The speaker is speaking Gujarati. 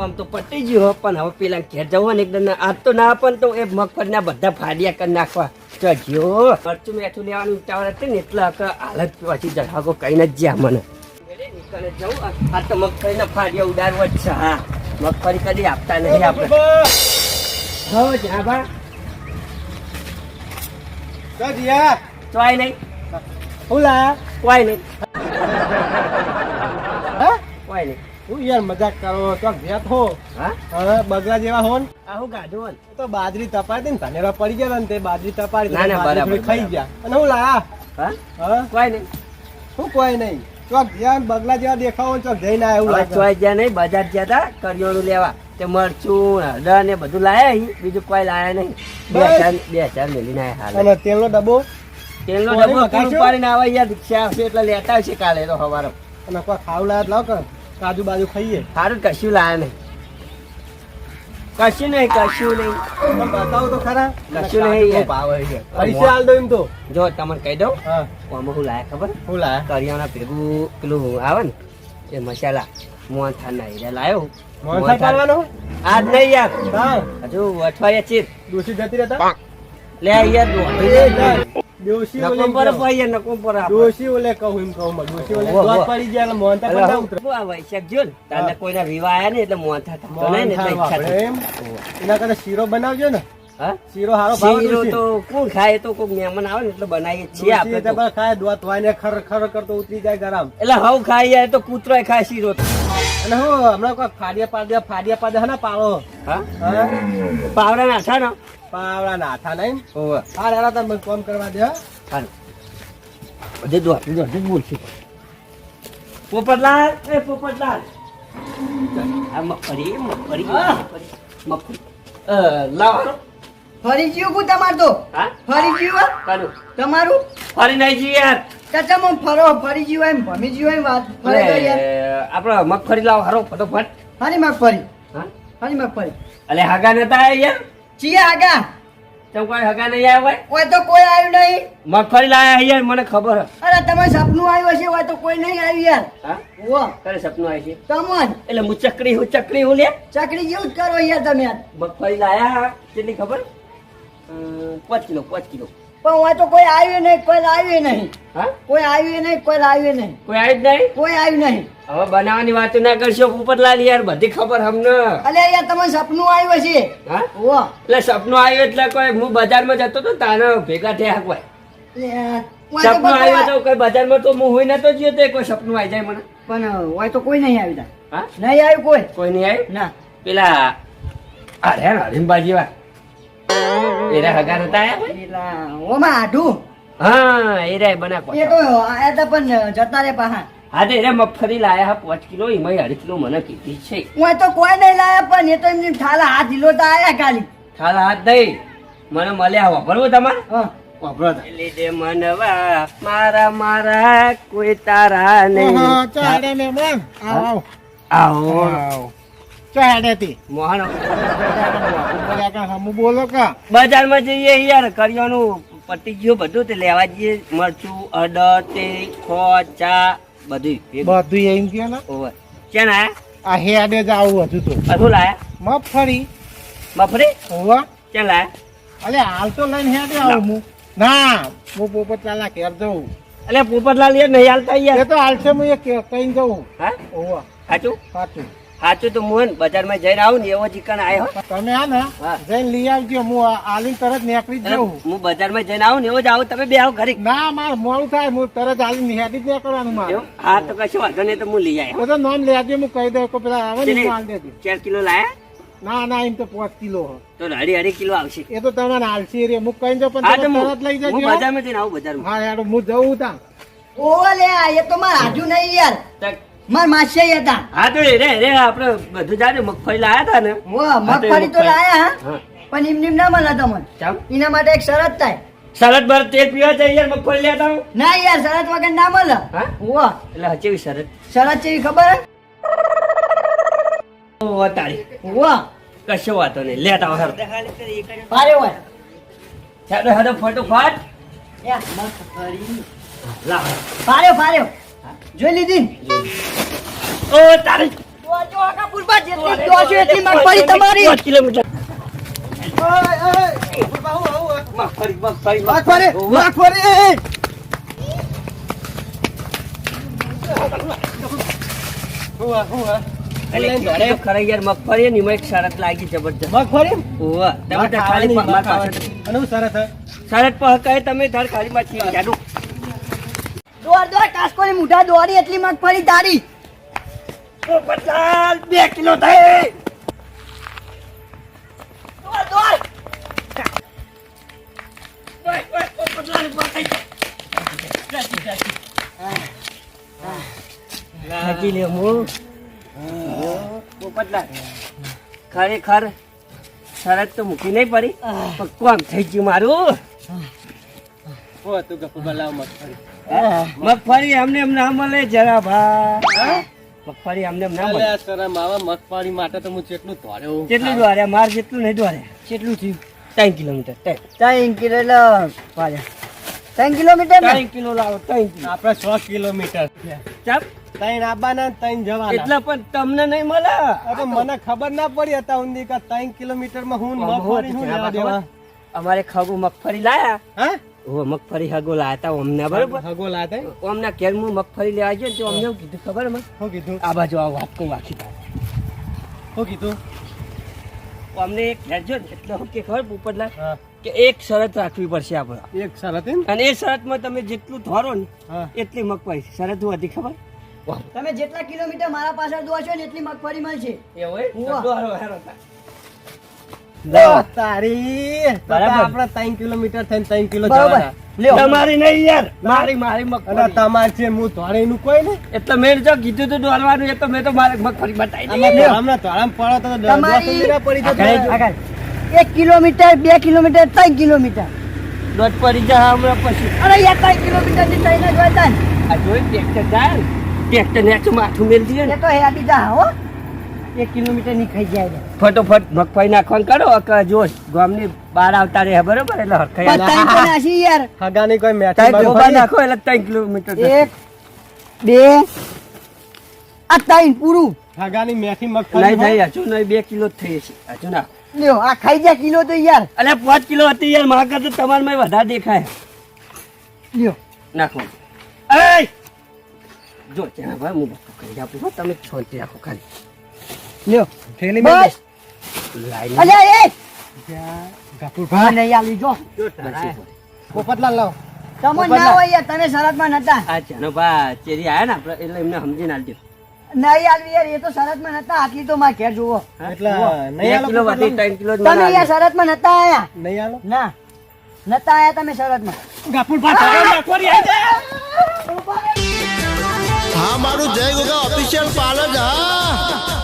આમ તો પટી ગયું હો, પણ હવે પેલા ઘેર જવું ને એકદમ આજ તો ના પણ તો એ મગફળીના બધા ફાડિયા કરી નાખવા. ચજ્યો મરચું મેઠું લેવાનું ઉતાવળ હતી ને એટલે હાલત પછી જહાગો કઈ જ જ્યાં મને. નીકળે જવું. આ- તો મગફળીના ફાડિયા ઉડાડવા જ છે. હા મગફળી કદી આપતા નહીં આપણે. હો જા બા. ચોય નહીં. ઓલા કોઈ નહીં. કોઈ નહીં. હું યાર મજાક કરો તો હો. હા? હવે બગલા જેવા હો ને આવું ગાઢું હોય ને. તો બાજરી તપાડી ને પડી ગયા ને તે બાજરી તપાડી ના, ના, બરાબર, ખાઈ ગયા. અને હું હા? હા? કોઈ નહીં. કોઈ નહીં. ચોક જ્યાં બગલા જેવા દેખાવો ચોક જઈને આવ્યા એવું જ્યાં નહીં બજાર ગયા હતા કરિયાણું લેવા. તે મરચું હળદર ને બધું લાયા અહીં. બીજું કોઈ લાયા નહીં. બે હજાર બે હજાર મેલીને આયા હાલ. અને તેલનો ડબ્બો? તેલનો ડબ્બો બતાવશો? પાડીને આવે યાર રિક્ષા આવશે એટલે લેતા આવશે કાલે તો સવારે અને કોઈ ખાવ લાયા લાવ કર કાજુ બાજુ ખાઈએ. સારું કશું લાયા નહીં. કશું નહીં કશું નહીં. બતાવો તો ખરા. કશું નહીં ભાવે છે. પૈસા હાલ દો એમ તો. જો તમને કહી દઉં. આમાં હું લાયા ખબર? હું લાયા? કરિયાણા ભેગું પેલું આવે ને એ મસાલા. મોહનથાળ ના હીરા લાયો મોહનથાળ પાડવાનો? આજ નહીં યાર. હજુ અઠવાડિયા ચીર. દોષી જતી રહેતા? લે યાર. દોશી ઓલે પર કહો. નકો પર દોશી ઓલે કહું એમ કહું દોશી ઓલે દોત પડી જાય એટલે મોહનથાળ એટલે પણ ના હું- ઉતરે. હું આ વૈશાખ જો ને, કોઈના વિવાહ ને એટલે મોહનથાળ થતો નહીં ને એટલે ઈચ્છા વાપરે થઈ. એમ? એના કરતા શીરો બનાવજો ને હા? શીરો હારો ભાવ શીરો તો કોણ ખાય તો કોઈક મહેમાન આવે ને એટલે બનાવીએ છીએ આપણે તો. ખાય દોત વાઈને ખર ખર કરતો ઉતરી જાય ગરમ એટલે હવ ખાઈ જાય તો કૂતરોય ખાય શીરો તો. અને હું હમણાં કોઈ ફાડિયા પાડ્યા ફાડિયા પાડ્યા હે ને પાડો હા? પાવડા નાખા ને પાવડા નાથા નહીં. હોવે. હા રેડા મને ફોન કરવા દે હો. હાલો. બધે દો દોઢી બોલ બોલશું. પોપટલાલ એ પોપટલાલ. આ મફરી મફરી મફરી મગફળી લાવો. ફરી ગયું કુ તમાર તો? હા? ફરી જીવ કાઢો. તમારું? ફરી નહીં જઈએ યાર. ચાચા ફરો ફરી જીવ એમ ભમી ગયું એમ વાત. ફરી યાર. આપણે મગફળી લાવ હારો ફટોફટ. ફરી મગફરી હા? ફરી મગફરી અલે હાગા નતા આયા યાર? ચીએ આગા? તમ કોઈ હગા નહીં આવ્યો ભાઈ? ઓય તો કોઈ આવ્યું નહીં. મગફળી લાયા યાર મને ખબર હે. અરે તમારે સપનું આવ્યું હશે ઓય તો કોઈ નહીં આવ્યું યાર. હા? ઓ કરે સપનું આવ્યું છે? તમન એટલે હું ચકરી હું ચકરી હું લે? ચકડી જેવું જ કરો યાર તમે. યાર. મગફળી લાયા કેટલી ખબર? પાંચ કિલો પાંચ કિલો. પણ ઓય તો કોઈ આવ્યું નહીં કોઈ આવ્યું નહીં. હા? કોઈ આવ્યું નહીં કોઈ આવ્યું નહીં. કોઈ આવ્યું જ નહીં? કોઈ આવ્યું નહીં. હવે બનાવવાની વાત ના કરશો પોપટલાલ યાર બધી ખબર અમને. અલે યાર તમારે સપનું આવ્યું છે હા? એટલે સપનું આવ્યું એટલે કોઈ હું બજારમાં જતો તો તાને ભેગા થયા કોઈ. સપનું આવ્યું તો કોઈ બજારમાં તો હું હોય નતો ગયો તો કોઈ સપનું આવી જાય મને. પણ હોય તો કોઈ નહીં તાર. હા? નહીં આવ્યું કોઈ? કોઈ નહીં આવ્યું? ના. પેલા અરે હરીમબા જેવા. એરા હગાર હતા? પેલા ઓમાં આઢું. હા એરા બના એ તો આયા તા પણ જતા રે પાહા હા તો એરા મગફળી લાયા હા પાંચ કિલો એમાં અઢી કિલો મને કીધી છે. હું તો કોઈ નહીં લાયા પણ એ તો એમની ઠાલા હાથ હિલો તો આયા ખાલી. થાલા હાથ દઈ મને મળ્યા વાપરવું તમારે. લીધે મનવા મારા મારા કોઈ તારા નહીં. ચાડે મહેમાન આવો આવો. આવો. મોહન. બોલો બજારમાં જઈએ યાર કરિયાનું પતી ગયું બધું તે લેવા જઈએ. મરચું અડદ તે ખોળ ચા બધું. બધું એમ કે ને? ઓવે. ક્યાં લાયા? આ હેડે જ આવું હજુ તો. અધું લાયા? મફરી મફરી હોવા ક્યાં લાયા? અલે હાલ તો લઈને હેડે આવું હું. ના હું પોપટલાલ ઘેર જઉં. અલે પોપટલાલ એ નહીં હાલતા એ યાર તો હાલશે હું એ કહીને જઉં. હા? હોવા સાચું સાચું સાચું તો મોહન બજારમાં જઈને આવું ને એવો ચિકન આવ્યો તમે આ ને જઈને લઈ આવજો હું આલી તરત નીકળી જાઉં. હું બજારમાં જઈને આવું ને એવો જ આવું તમે બે આવો ઘરે. ના માર મોડું થાય હું તરત આલી નીકળી જ નીકળવાનું મારે. હા તો કશું વાંધો નહીં તો હું લઈ આવ્યો બધો નામ લેજે હું કહી દઉં કે પેલા આવે ને હું આલ દેજે. ચાર કિલો લાયા? ના ના એમ તો પાંચ કિલો તો અઢી અઢી કિલો આવશે. એ તો તમારે આલસી રે હું કહી દઉં પણ તો તરત લઈ જાય જજો બજારમાં જઈને આવું બજારમાં. હા યાર હું જઉં તા ઓ લે એ તો મારા આઢું નહીં યાર. તો- માર માસી હતા. હા તો રે રે આપણે બધું જાણે મગફળી લાયા હતા ને. ઓ મગફળી તો. લાયા પણ એમ નિમ ના મળે તમને. એના માટે એક શરત થાય. શરત ભર તેલ પીવા જાય યાર મગફળી લેતા ના યાર શરત વગર ના મળે. હા? ઓ. એટલે હચેવી શરત? શરત ચેવી ખબર? ઓ તારી ઓ. કશો વાતો નહીં. લેતા આવો પારે હોય. હેડો હેડો ફટોફટ યા, મગફળી. લાવો. જોઈ લીધી? ઓ તારી. મગફળી ની એક શરત લાગી જબરજસ્ત. મગફળી? શરત પર કહે તમે તાર ખાલી માં છીએ દોડ દોડ કાસ્કોની મુઠા દોડી એટલી મગફળી તારી. પોપટલાલ બે કિલો થઈ દોડ દોડ લે હું. પોપટલાલ ખરેખર શરત તો મૂકી નહીં પડી પણ કોમ થઈ ગયું મારું. હું હતું ગફુરભા, લાવ મગફળી. મગફળી અમને એમ ના મળે જરા ભા મગફળી અમને ના મળે. શરમ મગફળી માટે તો હું જેટલું દોડ્યો. કેટલું દોડ્યા માર જેટલું નહીં દોડ્યા કેટલું થયું. ત્રણ કિલોમીટર ત્રણ. કિલો એટલે ત્રણ કિલોમીટર ત્રણ કિલો લાવો ત્રણ કિલો. આપણે છ કિલોમીટર ચાપ ત્રણ આવવાના ત્રણ જવાના. એટલે પણ તમને નહીં મળે. અરે મને ખબર ના પડી હતા ઊંધી કે ત્રણ કિલોમીટરમાં હું મગફળી શું લેવા દેવા? અમારે ખગુ મગફળી લાયા. હા? મગફળી હગો લાતા અમને બરોબર? હગો લાતા અમને ઘેર હું મગફળી લેવા ગયો તો અમને કીધું ખબર મને? શું કીધું? આ બાજુ આ વાત કહું આખી શું કીધું? અમને એક ઘેર ને એટલે શું કે ખબર પોપટલાલ કે એક શરત રાખવી પડશે આપણે. એક શરત અને એ શરતમાં તમે જેટલું ધોરો ને એટલી મગફળી. શરત હું હતી ખબર? તમે જેટલા કિલોમીટર મારા પાછળ દોડશો ને એટલી મગફળી મળશે. એવું ઉવ્વા. દોરો હેરો તા. ઓ, તારી. તો તો બરાબર. આપણે ત્રણ કિલોમીટર થઈને ત્રણ કિલો બરોબર. જવાના. લ્યો. તમારી નહીં યાર. મારી મારી મગફળી. તમારે છે હું ધોળીનું કોઈ ને એટલે મેં જો કીધું તું દોરવાનું એ મેં તો મારે મગફળી બતાવી આમાં દીધી ધોળામાં ધોળામાં પડો તો તમારી- દસ મીરા પડી જતો આગળ, હોય. આગળ. એક કિલોમીટર બે કિલોમીટર ત્રણ કિલોમીટર. દોઢ પડી જાય હમણાં પછી. અરે યાર ત્રણ કિલોમીટરથી ત્રણ જ આ જોઈ ટ્રેક્ટર જાય. ટ્રેક્ટર ને માથું મેળવી ને. તો હેડી જા હો. એક કિલોમીટરની જાય ફટોફટ મગફળી નાખવાનું કરો કે જો ગામની બહાર આવતા રહે બરોબર? એટલે હરખાઈ યાર. હગાની કોઈ મેઠી નાખો એટલે ત્રણ કિલોમીટર એક બે આ ત્રણ પૂરું. હગાની મેથી મગફળી નહીં? હજુ નહીં બે કિલો થઈ છે હજુ ના. લ્યો આ ખાઈ જાય કિલો તો યાર. અલ્યા પાંચ કિલો હતી યાર મારા કરતા મેં વધારે દેખાય. લ્યો. નાખો. એય! જો ત્યાં ભાઈ હું બધું કરી આપું તમે છોડી રાખો ખાલી. લ્યો થેલી મેલ બસ લાઈન અલ્યા એ ગફુરભા, નહીં આલી જો પોપટલાલ લાવો. તમને ના હોય તમે શરતમાં નતા આ જાનો બા ચેરી આયા ને એટલે એમને સમજીને આલજો નહીં આલવી યાર એ તો શરતમાં નતા આટલી તો માં ઘેર જુઓ એટલે નહીં આલો કિલો જ તમે યાર. શરતમાં નતા આયા નહીં આલો? ના નતા આયા તમે શરતમાં માં તારે આવી છે? હા મારું જય ગોગા ઓફિશિયલ પાર્લર હા